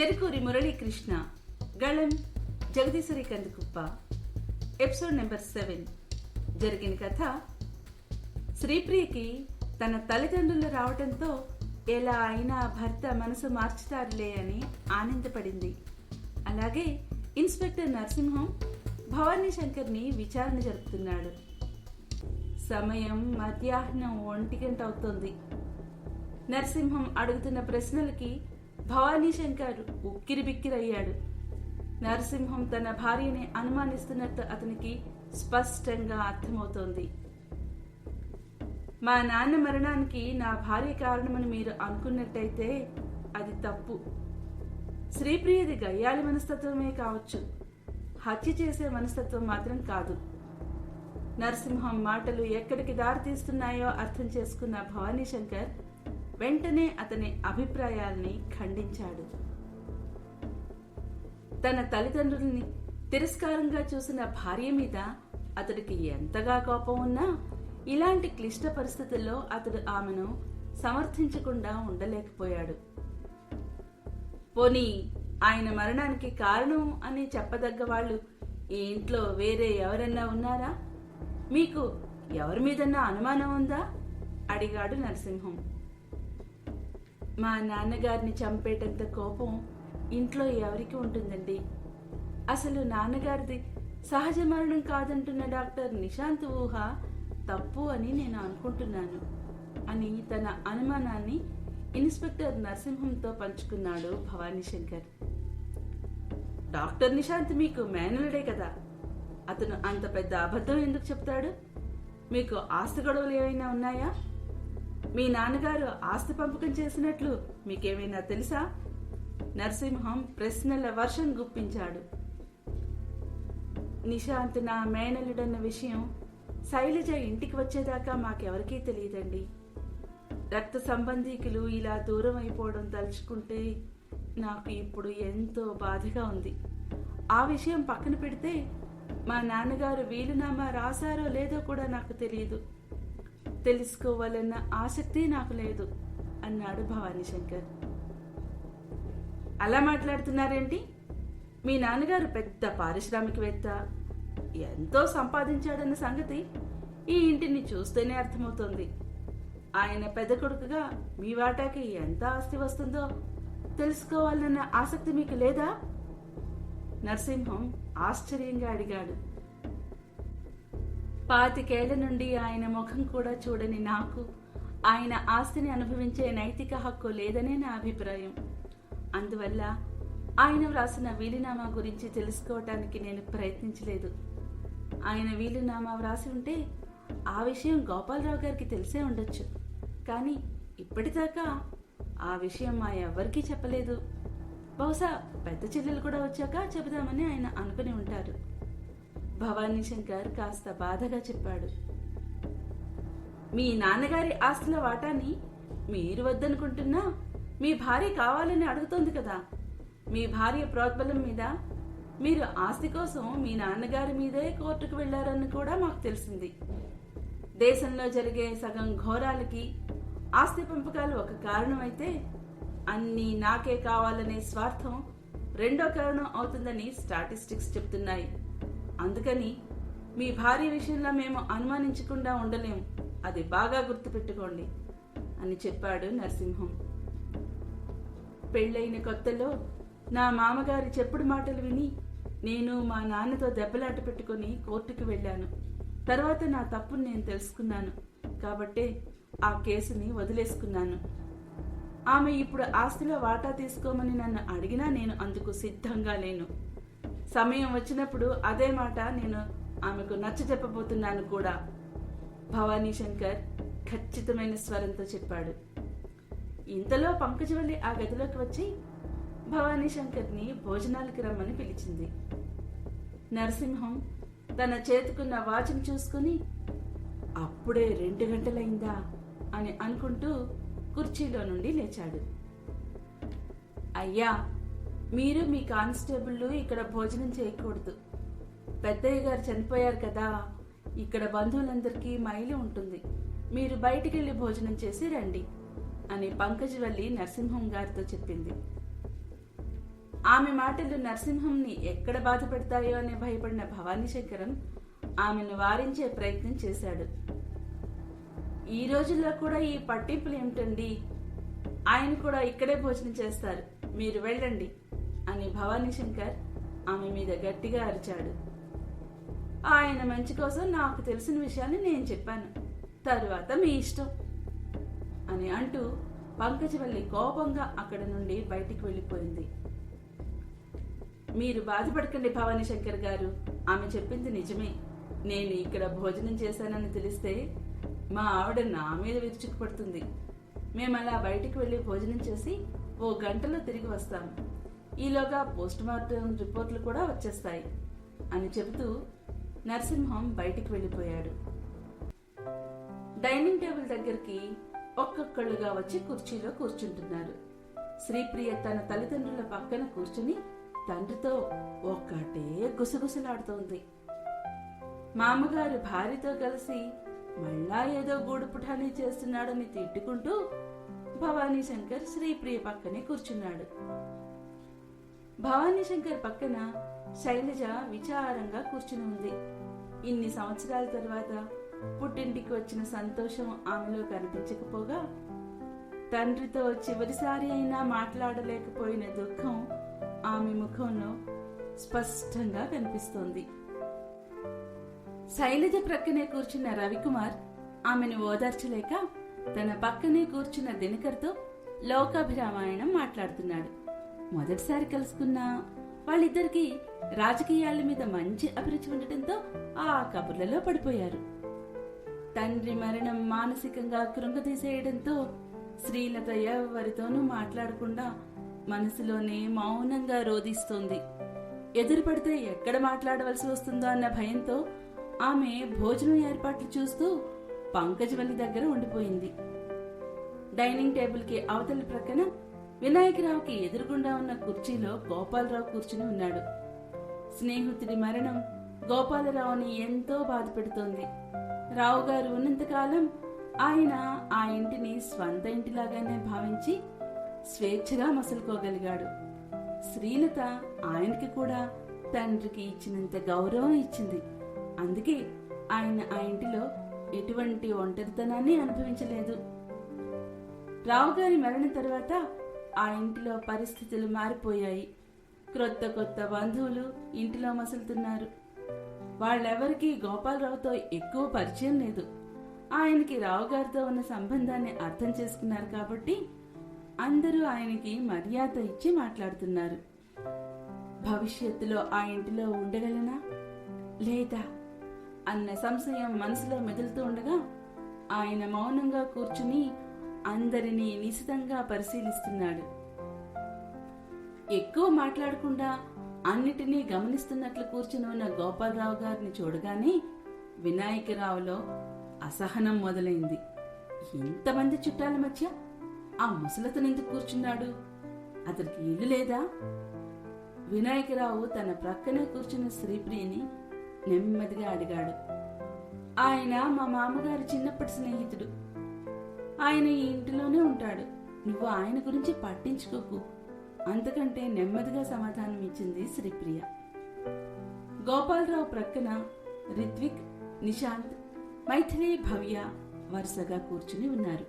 చెరుకూరి మురళీకృష్ణ గళం Jagadeeswari Kandukuppa. Episode number seven జరిగిన కథ శ్రీప్రియకి తన తల్లిదండ్రులు రావడంతో ఎలా అయినా భర్త మనసు మార్చుతారులే అని ఆనందపడింది. అలాగే ఇన్స్పెక్టర్ నరసింహం భవానీ శంకర్ని విచారణ జరుపుతున్నాడు. సమయం మధ్యాహ్నం ఒంటి గంట అవుతోంది. నరసింహం అడుగుతున్న ప్రశ్నలకి భవానీ శంకర్ ఉక్కిరి బిక్కిరయ్యాడు నరసింహం తన భార్యని అనుమానిస్తున్నట్టు అతనికి స్పష్టంగా అర్థమవుతోంది. మా నాన్న మరణానికి నా భార్య కారణమని మీరు అనుకున్నట్టయితే అది తప్పు. శ్రీప్రియది గయ్యాలి మనస్తత్వమే కావచ్చు. హత్య చేసే మనస్తత్వం మాత్రం కాదు. నరసింహం మాటలు ఎక్కడికి దారితీస్తున్నాయో అర్థం చేసుకున్న భవానీ శంకర్ వెంటనే అతని అభిప్రాయాల్ని ఖండించాడు. తన తల్లిదండ్రుల్ని తిరస్కారంగా చూసిన భార్య మీద అతడికి ఎంతగా కోపం ఉన్నా ఇలాంటి క్లిష్ట పరిస్థితుల్లో అతడు ఆమెను సమర్థించకుండా ఉండలేకపోయాడు. పోనీ ఆయన మరణానికి కారణం అని చెప్పదగ్గ వాళ్ళు ఈ ఇంట్లో వేరే ఎవరన్నా ఉన్నారా? మీకు ఎవరి మీదన్నా అనుమానం ఉందా? అడిగాడు నరసింహం. మా నాన్నగారిని చంపేటంత కోపం ఇంట్లో ఎవరికి ఉంటుందండి? అసలు నాన్నగారిది సహజ మరణం కాదంటున్న డాక్టర్ నిశాంత్ ఊహ తప్పు అని నేను అనుకుంటున్నాను అని తన అనుమానాన్ని ఇన్స్పెక్టర్ నరసింహంతో పంచుకున్నాడు భవానీ శంకర్. డాక్టర్ నిశాంత్ మీకు మేనలుడే కదా. అతను అంత పెద్ద అబద్ధం ఎందుకు చెప్తాడు? మీకు ఆస్తి గొడవలు ఏమైనా ఉన్నాయా? మీ నాన్నగారు ఆస్తి పంపకం చేసినట్లు మీకేమైనా తెలుసా? నరసింహం ప్రశ్నల వర్షం గుప్పించాడు. నిశాంత్ నా మేనలుడన్న విషయం శైలజ ఇంటికి వచ్చేదాకా మాకెవరికీ తెలియదండి. రక్త సంబంధీకులు ఇలా దూరం అయిపోవడం తలుచుకుంటే నాకు ఇప్పుడు ఎంతో బాధగా ఉంది. ఆ విషయం పక్కన పెడితే మా నాన్నగారు వీలునామా రాశారో లేదో కూడా నాకు తెలియదు. తెలుసుకోవాలన్న ఆసక్తి నాకు లేదు అన్నాడు భవానీ శంకర్. అలా మాట్లాడుతున్నారేంటి? మీ నాన్నగారు పెద్ద పారిశ్రామికవేత్త ఎంతో సంపాదించాడన్న సంగతి ఈ ఇంటిని చూస్తేనే అర్థమవుతుంది. ఆయన పెద్ద కొడుకుగా మీ వాటాకి ఎంత ఆస్తి వస్తుందో తెలుసుకోవాలన్న ఆసక్తి మీకు లేదా? నరసింహం ఆశ్చర్యంగా అడిగాడు. పాతికేళ్ళ నుండి ఆయన ముఖం కూడా చూడని నాకు ఆయన ఆస్తిని అనుభవించే నైతిక హక్కు లేదనే నా అభిప్రాయం. అందువల్ల ఆయన వ్రాసిన వీలునామా గురించి తెలుసుకోవటానికి నేను ప్రయత్నించలేదు. ఆయన వీలునామా వ్రాసి ఉంటే ఆ విషయం గోపాలరావు గారికి తెలిసే ఉండొచ్చు. కానీ ఇప్పటిదాకా ఆ విషయం మా ఎవ్వరికీ చెప్పలేదు. బహుశా పెద్ద చెల్లెలు కూడా వచ్చాక చెబుదామని ఆయన అనుకుని ఉంటారు. భవానీ శంకర్ కాస్త బాధగా చెప్పాడు. మీ నాన్నగారి ఆస్తుల వాటాని మీరు వద్దనుకుంటున్నా మీ భార్య కావాలని అడుగుతోంది కదా. మీ భార్య ప్రోద్బలం మీద మీరు ఆస్తి కోసం మీ నాన్నగారి మీదే కోర్టుకు వెళ్ళారని కూడా మాకు తెలిసింది. దేశంలో జరిగే సగం ఘోరాలకి ఆస్తి పంపకాలు ఒక కారణం అయితే అన్నీ నాకే కావాలనే స్వార్థం రెండో కారణం అవుతుందని స్టాటిస్టిక్స్ చెప్తున్నాయి. అందుకని మీ భార్య విషయంలో మేము అనుమానించకుండా ఉండలేం అది బాగా గుర్తుపెట్టుకోండి అని చెప్పాడు నరసింహం. పెళ్ళైన కొత్తలో నా మామగారి చెప్పుడు మాటలు విని నేను మా నాన్నతో దెబ్బలాట పెట్టుకుని కోర్టుకు వెళ్ళాను. తర్వాత నా తప్పును నేను తెలుసుకున్నాను. కాబట్టే ఆ కేసుని వదిలేసుకున్నాను. ఆమె ఇప్పుడు ఆస్తిలో వాటా తీసుకోమని నన్ను అడిగినా నేను అందుకు సిద్ధంగా లేను. సమయం వచ్చినప్పుడు అదే మాట నేను ఆమెకు నచ్చ చెప్పబోతున్నాను కూడా. భవానీ శంకర్ ఖచ్చితమైన స్వరంతో చెప్పాడు. ఇంతలో పంకజవల్లి ఆ గదిలోకి వచ్చి భవానీ శంకర్ని భోజనాలకి రమ్మని పిలిచింది. నరసింహం తన చేతుకున్న వాచ్ని చూసుకుని అప్పుడే రెండు గంటలైందా? అని అనుకుంటూ కుర్చీలో నుండి లేచాడు. అయ్యా మీరు మీ కానిస్టేబుల్ ఇక్కడ భోజనం చేయకూడదు. పెద్దయ్య గారు చనిపోయారు కదా ఇక్కడ బంధువులందరికీ మైలు ఉంటుంది. మీరు బయటికి వెళ్ళి భోజనం చేసి రండి అని పంకజవల్లి నరసింహం గారితో చెప్పింది. ఆమె మాటలు నరసింహంని ఎక్కడ బాధ పెడతాయో అని భయపడిన భవానీ శంకరం ఆమెను వారించే ప్రయత్నం చేశాడు. ఈ రోజుల్లో కూడా ఈ పట్టింపులు ఏమిటండి? ఆయన కూడా ఇక్కడే భోజనం చేస్తారు. మీరు వెళ్ళండి. అని భవానీ శంకర్ ఆమె మీద గట్టిగా అరిచాడు. ఆయన మంచి కోసం నాకు తెలిసిన విషయాన్ని నేను చెప్పాను. తరువాత మీ ఇష్టం అని అంటూ పంకజవల్లి కోపంగా అక్కడ నుండి బయటికి వెళ్ళిపోయింది. మీరు బాధపడకండి భవానీ శంకర్ గారు ఆమె చెప్పింది నిజమే. నేను ఇక్కడ భోజనం చేశానని తెలిస్తే మా ఆవిడ నా మీద విరుచుకుపడుతుంది. మేము అలా బయటికి వెళ్ళి భోజనం చేసి ఓ గంటలో తిరిగి వస్తాం. ఈలోగా పోస్ట్ మార్టం రిపోర్ట్లు కూడా వచ్చేస్తాయి అని చెబుతూ నరసింహం బయటికి వెళ్ళిపోయాడు. డైనింగ్ టేబుల్ దగ్గరికి ఒక్కొక్కళ్ళుగా వచ్చి కుర్చీలో కూర్చుంటున్నారు. శ్రీప్రియ తన తల్లిదండ్రుల పక్కన కూర్చుని తండ్రితో ఒక్కటే గుసగుసలాడుతోంది. మామగారు భార్యతో కలిసి మళ్ళా ఏదో గూడుపుఠాని చేస్తున్నాడని తిట్టుకుంటూ భవానీ శంకర్ శ్రీప్రియ పక్కనే కూర్చున్నాడు. భవానీ శంకర్ పక్కన శైలజ విచారంగా కూర్చుని ఉంది. ఇన్ని సంవత్సరాల తర్వాత పుట్టింటికి వచ్చిన సంతోషం ఆమెలో కనిపించకపోగా తండ్రితో చివరిసారి అయినా మాట్లాడలేకపోయిన దుఃఖం ఆమె ముఖంలో స్పష్టంగా కనిపిస్తోంది. శైలజ ప్రక్కనే కూర్చున్న రవికుమార్ ఆమెను ఓదార్చలేక తన పక్కనే కూర్చున్న దినకర్తో లోకాభిరామాయణం మాట్లాడుతున్నాడు. మొదటిసారి కలుసుకున్న వాళ్ళిద్దరికి రాజకీయాల మీద మంచి అభిరుచి ఉండటంతో ఆ కబుర్లలో పడిపోయారు. తండ్రి మరణం మానసికంగా కృంగతీసేయడంతో శ్రీలత ఎవరితోనూ మాట్లాడకుండా మనసులోనే మౌనంగా రోధిస్తోంది. ఎదురుపడితే ఎక్కడ మాట్లాడవలసి వస్తుందో అన్న భయంతో ఆమె భోజనం ఏర్పాట్లు చూస్తూ పంకజవల్లి దగ్గర ఉండిపోయింది. డైనింగ్ టేబుల్కి అవతలి ప్రక్కన వినాయకరావుకి ఎదురుగుండా ఉన్న కుర్చీలో గోపాలరావు కూర్చుని ఉన్నాడు. స్నేహితుడి మరణం గోపాలరావుని ఎంతో బాధ పెడుతోంది. రావు గారు ఉన్నంతకాలం ఆయన ఆ ఇంటిని స్వంత ఇంటిలాగానే భావించి స్వేచ్ఛగా మసులుకోగలిగాడు. శ్రీలత ఆయనకి కూడా తండ్రికి ఇచ్చినంత గౌరవం ఇచ్చింది. అందుకే ఆయన ఆ ఇంటిలో ఎటువంటి ఒంటరితనాన్ని అనుభవించలేదు. రావు గారి మరణం తర్వాత ఆ ఇంటిలో పరిస్థితులు మారిపోయాయి. క్రొత్త కొత్త బంధువులు ఇంటిలో మసులుతున్నారు. వాళ్ళెవరికీ గోపాలరావుతో ఎక్కువ పరిచయం లేదు. ఆయనకి రావు గారితో ఉన్న సంబంధాన్ని అర్థం చేసుకున్నారు కాబట్టి అందరూ ఆయనకి మర్యాద ఇచ్చి మాట్లాడుతున్నారు. భవిష్యత్తులో ఆ ఇంటిలో ఉండగలనా? లేదా? అన్న సంశయం మనసులో మెదులుతూ ఉండగా ఆయన మౌనంగా కూర్చుని అందరినీ నిశితంగా పరిశీలిస్తున్నాడు. ఎక్కువ మాట్లాడకుండా అన్నిటినీ గమనిస్తున్నట్లు కూర్చుని ఉన్న గోపాలరావు గారిని చూడగానే వినాయకరావులో అసహనం మొదలైంది. ఇంతమంది చుట్టాల మధ్య ఆ ముసలతను ఎందుకు కూర్చున్నాడు? అతనికి ఇల్లు లేదా? వినాయకరావు తన ప్రక్కనే కూర్చున్న శ్రీప్రియని నెమ్మదిగా అడిగాడు. ఆయన మా మామగారి చిన్నప్పటి స్నేహితుడు. ఆయన ఈ ఇంటిలోనే ఉంటాడు. నువ్వు ఆయన గురించి పట్టించుకోకు. అంతకంటే నెమ్మదిగా సమాధానం ఇచ్చింది శ్రీప్రియ. గోపాలరావు ప్రక్కన రిత్విక్ నిశాంత్ మైథిలి భవ్య వరుసగా కూర్చుని ఉన్నారు.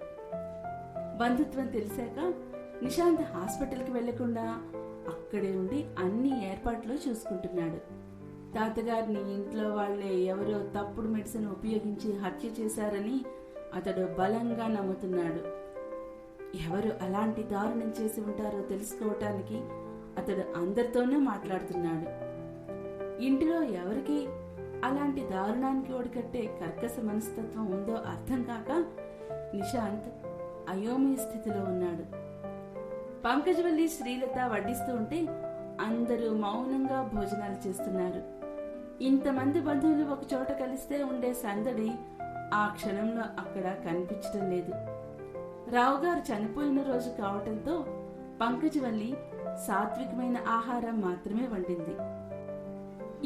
బంధుత్వం తెలిసాక నిశాంత్ హాస్పిటల్కి వెళ్ళకుండా అక్కడే ఉండి అన్ని ఏర్పాట్లు చూసుకుంటున్నాడు. తాతగారిని ఇంట్లో వాళ్ళే ఎవరో తప్పుడు మెడిసిన్ ఉపయోగించి హత్య చేశారని అతడు బలంగా నమ్ముతున్నాడు. ఎవరు అలాంటి దారుణం చేసి ఉంటారో తెలుసుకోవటానికి అతడు అందరితోనే మాట్లాడుతున్నాడు. ఇంటిలో ఎవరికి అలాంటి దారుణానికి ఓడికట్టే కర్కశ మనస్తత్వం ఉందో అర్థం కాక నిశాంత్ అయోమయ స్థితిలో ఉన్నాడు. పంకజవల్లి శ్రీలత వడ్డిస్తూ ఉంటే అందరూ మౌనంగా భోజనాలు చేస్తున్నారు. ఇంతమంది బంధువులు ఒక చోట కలిస్తే ఉండే సందడి ఆ క్షణంలో అక్కడ కనిపించడం లేదు. రావు గారు చనిపోయిన రోజు కావటంతో పంకజవల్లి సాత్వికమైన ఆహారం మాత్రమే వండింది.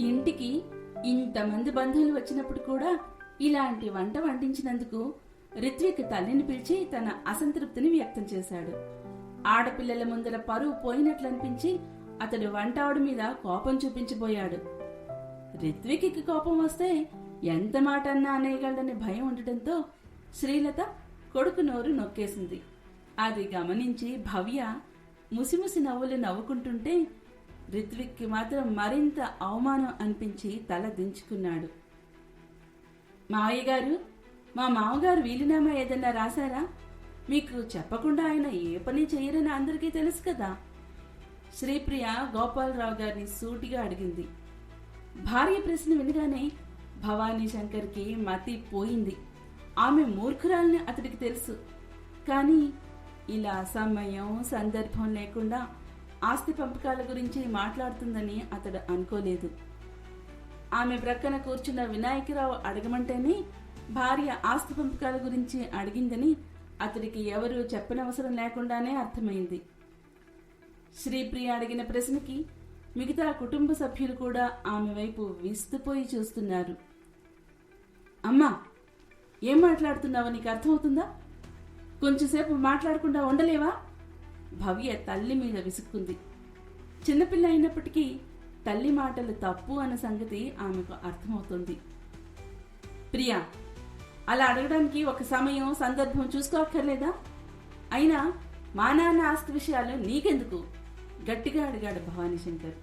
ఇంటికి ఇంతమంది బంధువులు వచ్చినప్పుడు కూడా ఇలాంటి వంట వండించినందుకు రిత్విక్ తల్లిని పిలిచి తన అసంతృప్తిని వ్యక్తం చేశాడు. ఆడపిల్లల ముందర పరువు పోయినట్లనిపించి అతడు వంట ఆవిడ మీద కోపం చూపించబోయాడు. రిత్విక్కి కోపం వస్తే ఎంత మాట అన్నా అనేయగలడని భయం ఉండటంతో శ్రీలత కొడుకు నోరు నొక్కేసింది. అది గమనించి భవ్య ముసిముసి నవ్వులు నవ్వుకుంటుంటే రిత్విక్కి మాత్రం మరింత అవమానం అనిపించి తల దించుకున్నాడు. మావయ్య గారు మా మామగారు వీలునామా ఏదన్నా రాశారా? మీకు చెప్పకుండా ఆయన ఏ పని చేయరని అందరికీ తెలుసు కదా? శ్రీప్రియ గోపాలరావు గారిని సూటిగా అడిగింది. భార్య ప్రశ్న వినగానే భవానీ శంకర్కి మతి పోయింది. ఆమె మూర్ఖురాలని అతడికి తెలుసు. కానీ ఇలా సమయం సందర్భం లేకుండా ఆస్తి పంపకాల గురించి మాట్లాడుతుందని అతడు అనుకోలేదు. ఆమె ప్రక్కన కూర్చున్న వినాయకరావు అడగమంటేనే భార్య ఆస్తి పంపకాల గురించి అడిగిందని అతడికి ఎవరూ చెప్పనవసరం లేకుండానే అర్థమైంది. శ్రీప్రియ అడిగిన ప్రశ్నకి మిగతా కుటుంబ సభ్యులు కూడా ఆమె వైపు విస్తుపోయి చూస్తున్నారు. అమ్మా ఏం మాట్లాడుతున్నావో నీకు అర్థమవుతుందా? కొంచెంసేపు మాట్లాడకుండా ఉండలేవా? భవ్య తల్లి మీద విసుక్కుంది. చిన్నపిల్ల అయినప్పటికీ తల్లి మాటలు తప్పు అన్న సంగతి ఆమెకు అర్థమవుతుంది. ప్రియా అలా అడగడానికి ఒక సమయం సందర్భం చూసుకోక్కర్లేదా? అయినా మా నాన్న ఆస్తి విషయాలు నీకెందుకు? గట్టిగా అడిగాడు భవానీ శంకర్.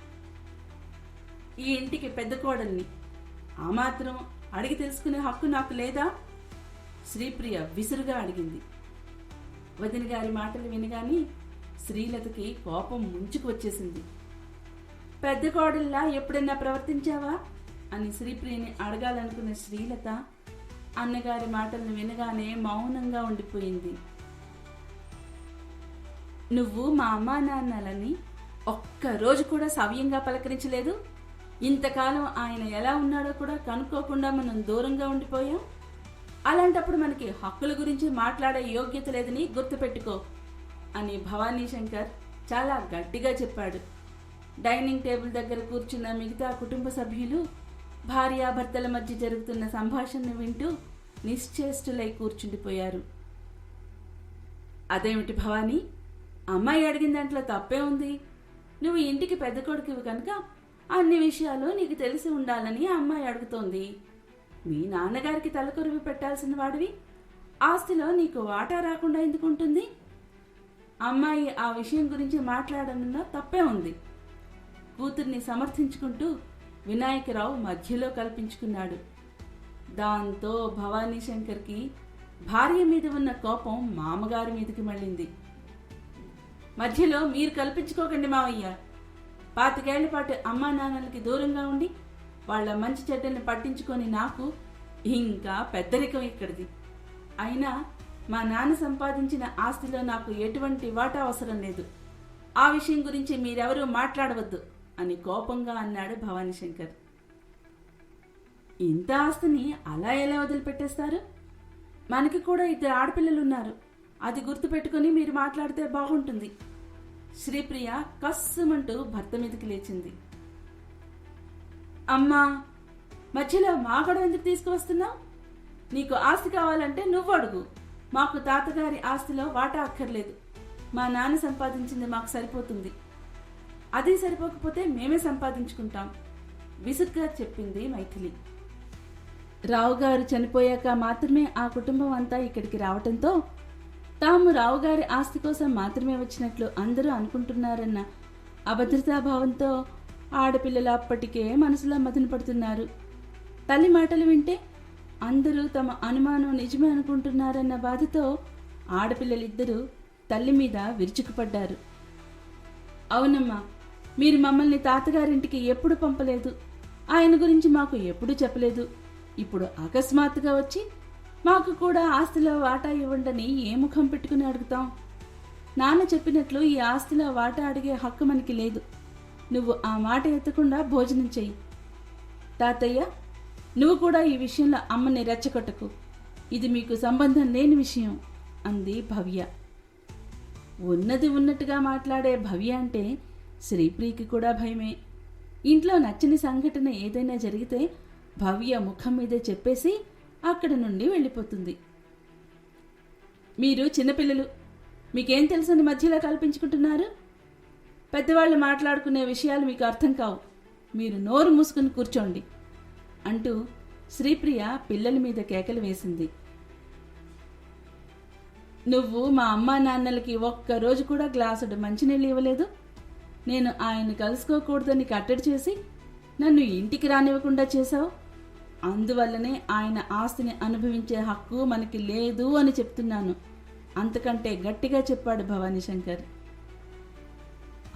ఈ ఇంటికి పెద్ద కోడల్ని. ఆ మాత్రం అడిగి తెలుసుకునే హక్కు నాకు లేదా? శ్రీప్రియ విసురుగా అడిగింది. వదిన గారి మాటలు వినగాని శ్రీలతకి కోపం ముంచుకు వచ్చేసింది. పెద్ద కోడల్లా ఎప్పుడైనా ప్రవర్తించావా? అని శ్రీప్రియని అడగాలనుకున్న శ్రీలత అన్నగారి మాటలను వినగానే మౌనంగా ఉండిపోయింది. నువ్వు మా అమ్మా నాన్నలని ఒక్క రోజు కూడా సవ్యంగా పలకరించలేదు? ఇంతకాలం ఆయన ఎలా ఉన్నాడో కూడా కనుక్కోకుండా మనం దూరంగా ఉండిపోయాం. అలాంటప్పుడు మనకి హక్కుల గురించి మాట్లాడే యోగ్యత లేదని గుర్తుపెట్టుకో అని భవానీ శంకర్ చాలా గట్టిగా చెప్పాడు. డైనింగ్ టేబుల్ దగ్గర కూర్చున్న మిగతా కుటుంబ సభ్యులు భార్యాభర్తల మధ్య జరుగుతున్న సంభాషణను వింటూ నిశ్చేష్టులై కూర్చుండిపోయారు. అదేమిటి భవానీ? అమ్మాయి అడిగిన దాంట్లో తప్పే ఉంది. నువ్వు ఇంటికి పెద్ద కొడుకువి కనుక అన్ని విషయాలు నీకు తెలిసి ఉండాలని అమ్మాయి అడుగుతోంది. మీ నాన్నగారికి తలకొరివి పెట్టాల్సిన వాడివి. ఆస్తిలో నీకు వాటా రాకుండా ఎందుకు ఉంటుంది? అమ్మాయి ఆ విషయం గురించి మాట్లాడనున్న తప్పే ఉంది. కూతుర్ని సమర్థించుకుంటూ వినాయకరావు మధ్యలో కల్పించుకున్నాడు. దాంతో భవానీ శంకర్కి భార్య మీద ఉన్న కోపం మామగారి మీదకి మళ్ళింది. మధ్యలో మీరు కల్పించుకోకండి మావయ్య. పాతికేళ్ళ పాటు అమ్మా నాన్నలకి దూరంగా ఉండి వాళ్ళ మంచి చెడ్డల్ని పట్టించుకొని నాకు ఇంకా పెద్దరికం ఇక్కడిది. అయినా మా నాన్న సంపాదించిన ఆస్తిలో నాకు ఎటువంటి వాటా అవసరం లేదు. ఆ విషయం గురించి మీరెవరూ మాట్లాడవద్దు అని కోపంగా అన్నాడు భవానీ శంకర్. ఇంత ఆస్తిని అలా ఎలా వదిలిపెట్టేస్తారు? మనకి కూడా ఇద్దరు ఆడపిల్లలున్నారు. అది గుర్తుపెట్టుకుని మీరు మాట్లాడితే బాగుంటుంది. శ్రీప్రియ కస్సుమంటూ భర్త మీదకి లేచింది. అమ్మా మధ్యలో మా గొడవ ఎందుకు తీసుకువస్తున్నావు? నీకు ఆస్తి కావాలంటే నువ్వు అడుగు. మాకు తాతగారి ఆస్తిలో వాటా అక్కర్లేదు. మా నాన్న సంపాదించింది మాకు సరిపోతుంది. అది సరిపోకపోతే మేమే సంపాదించుకుంటాం విసుగ్గా చెప్పింది మైథిలి. రావు గారు చనిపోయాక మాత్రమే ఆ కుటుంబం అంతా ఇక్కడికి రావటంతో తాము రావుగారి ఆస్తి కోసం మాత్రమే వచ్చినట్లు అందరూ అనుకుంటున్నారన్న అభద్రతాభావంతో ఆడపిల్లలు అప్పటికే మనసులో మదన పడుతున్నారు. తల్లి మాటలు వింటే అందరూ తమ అనుమానం నిజమే అనుకుంటున్నారన్న బాధతో ఆడపిల్లలిద్దరూ తల్లి మీద విరుచుకుపడ్డారు. అవునమ్మా మీరు మమ్మల్ని తాతగారింటికి ఎప్పుడు పంపలేదు? ఆయన గురించి మాకు ఎప్పుడు చెప్పలేదు. ఇప్పుడు అకస్మాత్తుగా వచ్చి మాకు కూడా ఆస్తిలో వాటా ఇవ్వండని ఏ ముఖం పెట్టుకుని అడుగుతాం? నాన్న చెప్పినట్లు ఈ ఆస్తిలో వాటా అడిగే హక్కు మనకి లేదు. నువ్వు ఆ మాట ఎత్తకుండా భోజనం చెయ్యి. తాతయ్య నువ్వు కూడా ఈ విషయంలో అమ్మని రెచ్చగొట్టకు. ఇది మీకు సంబంధం లేని విషయం అంది భవ్య. ఉన్నది ఉన్నట్టుగా మాట్లాడే భవ్య అంటే శ్రీప్రికి కూడా భయమే. ఇంట్లో నచ్చని సంఘటన ఏదైనా జరిగితే భవ్య ముఖం మీదే చెప్పేసి అక్కడ నుండి వెళ్ళిపోతుంది. మీరు చిన్నపిల్లలు మీకేం తెలుసని మధ్యలో కల్పించుకుంటున్నారు? పెద్దవాళ్ళు మాట్లాడుకునే విషయాలు మీకు అర్థం కావు. మీరు నోరు మూసుకుని కూర్చోండి అంటూ శ్రీప్రియ పిల్లల మీద కేకలు వేసింది. నువ్వు మా అమ్మా నాన్నలకి ఒక్క రోజు కూడా గ్లాసుడు మంచినీళ్ళు ఇవ్వలేదు. నేను ఆయన కలుసుకోకూడదని కట్టడి చేసి నన్ను ఇంటికి రానివ్వకుండా చేశావు. అందువల్లనే ఆయన ఆస్తిని అనుభవించే హక్కు మనకి లేదు అని చెప్తున్నాను. అంతకంటే గట్టిగా చెప్పాడు భవానీ శంకర్.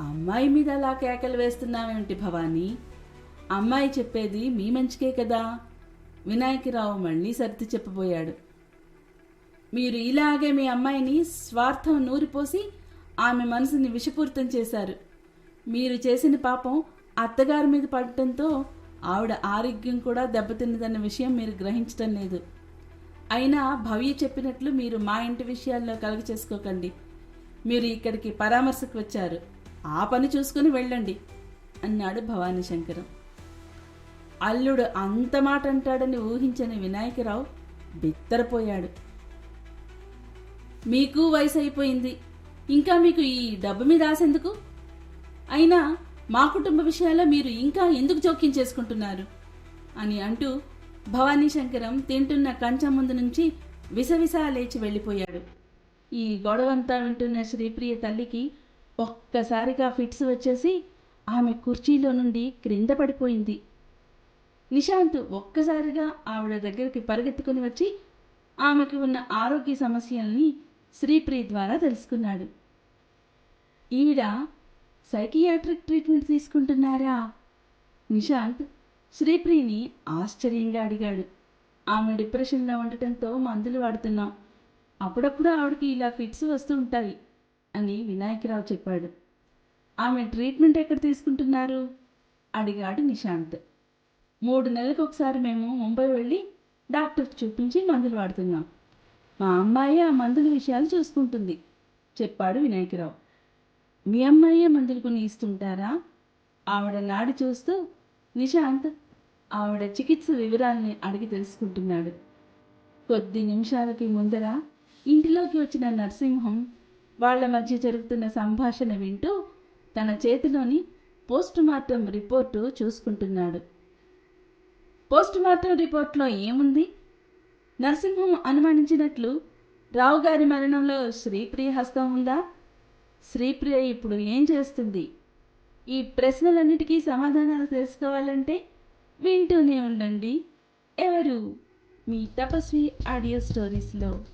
అమ్మాయి మీద అలా కేకలు వేస్తున్నావేమిటి భవానీ? అమ్మాయి చెప్పేది మీ మంచికే కదా? వినాయకరావు మళ్ళీ సర్ది చెప్పబోయాడు. మీరు ఇలాగే మీ అమ్మాయిని స్వార్థం నూరిపోసి ఆమె మనసుని విషపూరితం చేశారు. మీరు చేసిన పాపం అత్తగారి మీద పడటంతో ఆవిడ ఆరోగ్యం కూడా దెబ్బతిన్నదన్న విషయం మీరు గ్రహించటం లేదు. అయినా భవ్య చెప్పినట్లు మీరు మా ఇంటి విషయాల్లో కలుగు చేసుకోకండి. మీరు ఇక్కడికి పరామర్శకు వచ్చారు. ఆ పని చూసుకుని వెళ్ళండి అన్నాడు భవానీ శంకరం. అల్లుడు అంత మాట అంటాడని ఊహించని వినాయకరావు బిత్తరపోయాడు. మీకు వయసు అయిపోయింది ఇంకా మీకు ఈ డబ్బు మీద ఆశ ఎందుకు? అయినా మా కుటుంబ విషయాల్లో మీరు ఇంకా ఎందుకు జోక్యం చేసుకుంటున్నారు? అని అంటూ భవానీ శంకరం తింటున్న కంచం ముందు నుంచి విసవిసా లేచి వెళ్ళిపోయాడు. ఈ గొడవంతా వింటున్న శ్రీప్రియ తల్లికి ఒక్కసారిగా ఫిట్స్ వచ్చేసి ఆమె కుర్చీలో నుండి క్రింద పడిపోయింది. నిశాంత్ ఒక్కసారిగా ఆవిడ దగ్గరికి పరిగెత్తుకుని వచ్చి ఆమెకు ఉన్న ఆరోగ్య సమస్యల్ని శ్రీప్రియ ద్వారా తెలుసుకున్నాడు. ఈవిడ సైకియాట్రిక్ ట్రీట్మెంట్ తీసుకుంటున్నారా? నిశాంత్ శ్రీప్రీని ఆశ్చర్యంగా అడిగాడు. ఆమె డిప్రెషన్లో ఉండటంతో మందులు వాడుతున్నాం. అప్పుడప్పుడు ఆవిడకి ఇలా ఫిట్స్ వస్తూ ఉంటాయి అని వినాయకరావు చెప్పాడు. ఆమె ట్రీట్మెంట్ ఎక్కడ తీసుకుంటున్నారు? అడిగాడు నిశాంత్. మూడు నెలలకు ఒకసారి మేము ముంబై వెళ్ళి డాక్టర్కి చూపించి మందులు వాడుతున్నాం. మా అమ్మాయి ఆ మందుల విషయాలు చూసుకుంటుంది చెప్పాడు వినాయకరావు. మీ అమ్మాయే మందులు కొని ఇస్తుంటారా? ఆవిడ నాడి చూస్తూ నిశాంత్ ఆవిడ చికిత్స వివరాల్ని అడిగి తెలుసుకుంటున్నాడు. కొద్ది నిమిషాలకి ముందర ఇంటిలోకి వచ్చిన నరసింహం వాళ్ళ మధ్య జరుగుతున్న సంభాషణ వింటూ తన చేతిలోని పోస్ట్ మార్టం రిపోర్టు చూసుకుంటున్నాడు. పోస్ట్ మార్టం రిపోర్ట్లో ఏముంది? నరసింహం అనుమానించినట్లు రావు గారి మరణంలో శ్రీప్రియ హస్తం ఉందా? శ్రీప్రియ ఇప్పుడు ఏం చేస్తుంది? ఈ ప్రశ్నలన్నిటికీ సమాధానాలు తెలుసుకోవాలంటే వింటూనే ఉండండి. ఎవరు? మీ తపస్వి ఆడియో స్టోరీస్లో.